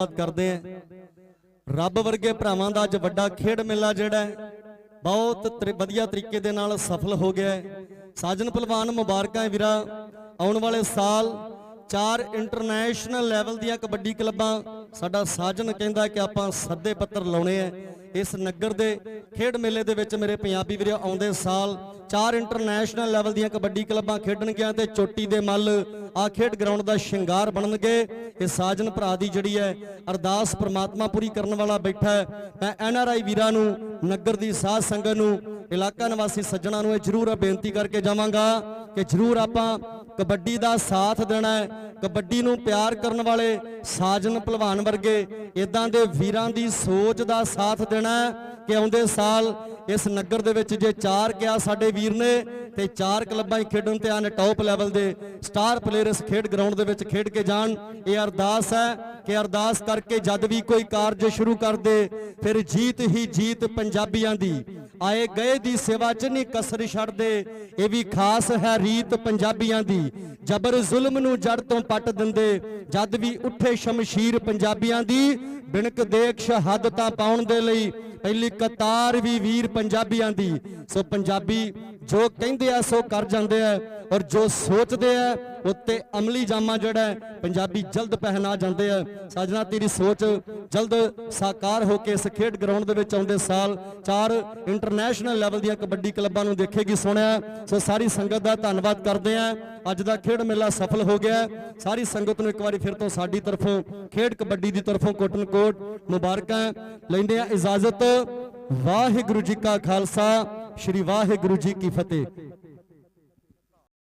ਧੰਨਵਾਦ ਕਰਦੇ ਆਂ ਰੱਬ ਵਰਗੇ ਭਰਾਵਾਂ ਦਾ ਅੱਜ ਵੱਡਾ ਖੇਡ ਮੇਲਾ ਜਿਹੜਾ ਹੈ, ਬਹੁਤ ਵਧੀਆ ਤਰੀਕੇ ਦੇ ਨਾਲ ਸਫਲ ਹੋ ਗਿਆ ਹੈ। ਸਾਜਨ ਪਹਿਲਵਾਨ ਮੁਬਾਰਕਾਂ ਹੈ ਵੀਰਾ, ਆਉਣ ਵਾਲੇ ਸਾਲ ਚਾਰ ਇੰਟਰਨੈਸ਼ਨਲ ਲੈਵਲ ਦੀਆਂ ਕਬੱਡੀ ਕਲੱਬਾਂ, ਸਾਡਾ ਸਾਜਨ ਕਹਿੰਦਾ ਕਿ ਆਪਾਂ ਸੱਦੇ ਪੱਤਰ ਲਾਉਣੇ ਆ ਇਸ ਨਗਰ ਦੇ ਖੇਡ ਮੇਲੇ ਦੇ ਵਿੱਚ ਮੇਰੇ ਪੰਜਾਬੀ ਵੀਰੇ, ਆਉਂਦੇ ਸਾਲ ਚਾਰ ਇੰਟਰਨੈਸ਼ਨਲ ਲੈਵਲ ਦੀਆਂ ਕਬੱਡੀ ਕਲੱਬਾਂ ਖੇਡਣਗੀਆਂ ਤੇ ਚੋਟੀ ਦੇ ਮੱਲ ਆ ਖੇਡ ਗਰਾਊਂਡ ਦਾ ਸ਼ਿੰਗਾਰ ਬਣਨਗੇ ਇਹ ਸਾਜਨ ਭਰਾ ਦੀ ਜਿਹੜੀ ਹੈ ਅਰਦਾਸ ਪ੍ਰਮਾਤਮਾ ਪੂਰੀ ਕਰਨ ਵਾਲਾ ਬੈਠਾ ਹੈ। ਮੈਂ ਐਨ ਆਰ ਆਈ ਵੀਰਾਂ ਨੂੰ, ਨਗਰ ਦੀ ਸਾਧ ਸੰਗਤ ਨੂੰ ਇਲਾਕਾ ਨਿਵਾਸੀ ਸੱਜਣਾ ਨੂੰ ਇਹ ਜ਼ਰੂਰ ਬੇਨਤੀ ਕਰਕੇ ਜਾਵਾਂਗਾ ਕਿ ਜ਼ਰੂਰ ਆਪਾਂ ਕਬੱਡੀ ਦਾ ਸਾਥ ਦੇਣਾ ਹੈ, ਕਬੱਡੀ ਨੂੰ ਪਿਆਰ ਕਰਨ ਵਾਲੇ ਸਾਜਨ ਭਲਵਾਨ ਵਰਗੇ ਇਦਾਂ ਦੇ ਵੀਰਾਂ ਦੀ ਸੋਚ ਦਾ ਸਾਥ ਦੇਣਾ ਕਿ ਆਉਂਦੇ ਸਾਲ ਇਸ ਨਗਰ ਦੇ ਵਿੱਚ ਜੇ ਚਾਰ ਕਿਆ ਸਾਡੇ ਵੀਰ ਨੇ ਤੇ ਚਾਰ ਕਲੱਬਾਂ ਹੀ ਖੇਡਣ ਤੇ ਆਨ ਟੌਪ ਲੈਵਲ ਦੇ ਸਟਾਰ ਪਲੇਅਰ ਇਸ ਖੇਡ ਗਰਾਊਂਡ ਦੇ ਵਿੱਚ ਖੇਡ ਕੇ ਜਾਣ, ਇਹ ਅਰਦਾਸ ਹੈ ਕਿ ਅਰਦਾਸ ਕਰਕੇ ਜਦ ਵੀ ਕੋਈ ਕਾਰਜ ਸ਼ੁਰੂ ਕਰਦੇ ਫਿਰ ਜੀਤ ਹੀ ਜੀਤ ਪੰਜਾਬੀਆਂ ਦੀ। ਆਏ ਗਏ ਦੀ ਸੇਵਾ ਚ ਨਹੀਂ ਕਸਰ ਛੱਡਦੇ। ਇਹ ਵੀ ਖਾਸ ਹੈ ਰੀਤ ਪੰਜਾਬੀਆਂ ਦੀ। ਜਬਰ ਜ਼ੁਲਮ ਨੂੰ ਜੜ ਤੋਂ ਪੱਟ ਦਿੰਦੇ। ਜਦ ਵੀ ਉੱਠੇ ਸ਼ਮਸ਼ੀਰ ਪੰਜਾਬੀਆਂ ਦੀ, ਬਿਨਕ ਦੇਖ ਸ਼ਹਾਦਤਾਂ ਪਾਉਣ ਦੇ ਲਈ ਪਹਿਲੀ ਕਤਾਰ ਵੀ ਵੀਰ ਪੰਜਾਬੀਆਂ ਦੀ। ਸੋ ਪੰਜਾਬੀ ਜੋ ਕਹਿੰਦੇ ਆ, ਸੋ ਕਰ ਜਾਂਦੇ ਆ। ਔਰ ਜੋ ਸੋਚਦੇ ਆ ਉੱਤੇ ਅਮਲੀ ਜਾਮਾ ਜਿਹੜਾ ਪੰਜਾਬੀ ਜਲਦ ਪਹਿਨਾ ਜਾਂਦੇ ਆ। ਸਾਜਣਾ ਤੇਰੀ ਸੋਚ ਜਲਦ ਸਾਕਾਰ ਹੋ ਕੇ ਇਸ ਖੇਡ ਗਰਾਊਂਡ ਦੇ ਵਿੱਚ ਆਉਂਦੇ ਸਾਲ ਚਾਰ ਇੰਟਰਨੈਸ਼ਨਲ ਲੈਵਲ ਦੀਆਂ ਕਬੱਡੀ ਕਲੱਬਾਂ ਨੂੰ ਦੇਖੇਗੀ ਸੁਣਿਆ ਸੋ ਸਾਰੀ ਸੰਗਤ ਦਾ ਧੰਨਵਾਦ ਕਰਦੇ ਆ। ਅੱਜ ਦਾ ਖੇਡ ਮੇਲਾ ਸਫਲ ਹੋ ਗਿਆ ਸਾਰੀ ਸੰਗਤ ਨੂੰ ਇੱਕ ਵਾਰੀ ਫਿਰ ਤੋਂ ਸਾਡੀ ਤਰਫੋਂ, ਖੇਡ ਕਬੱਡੀ ਦੀ ਤਰਫੋਂ ਕੋਟਨ ਕੋਟ ਮੁਬਾਰਕਾਂ ਲੈਂਦੇ ਆ। ਇਜਾਜ਼ਤ ਵਾਹਿਗੁਰੂ ਜੀ ਕਾ ਖਾਲਸਾ, ਸ੍ਰੀ ਵਾਹਿਗੁਰੂ ਜੀ ਕੀ ਫਤਿਹ।